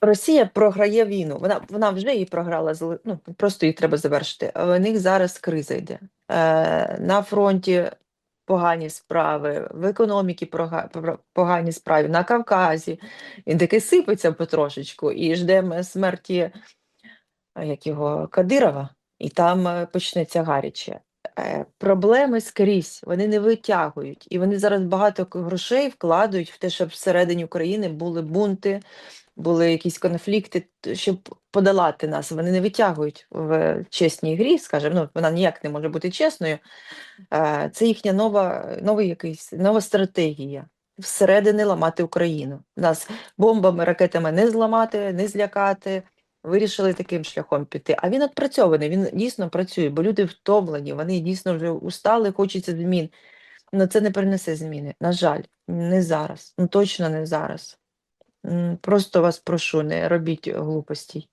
Росія програє війну. Вона вона вже її програла, ну, просто її треба завершити. А В них зараз криза йде. Е, на фронті погані справи, в економіці погані справи, на Кавказі. Він таки сипеться потрошечку і ждемо смерті як його, Кадирова, і там е, почнеться гаряче. Е, Проблеми скрізь, вони не витягують. І вони зараз багато грошей вкладають в те, щоб всередині України були бунти, були якісь конфлікти, щоб подолати нас. Вони не витягують в чесній грі, скажімо, ну, вона ніяк не може бути чесною. Е, Це їхня нова, новий якийсь, нова стратегія. Всередини ламати Україну. Нас бомбами, ракетами не зламати, не злякати. Вирішили таким шляхом піти. А він відпрацьований, він дійсно працює, бо люди втомлені, вони дійсно вже устали, хочеться змін. Але це не принесе зміни. На жаль, не зараз. Ну точно не зараз. Просто вас прошу, не робіть глупостей.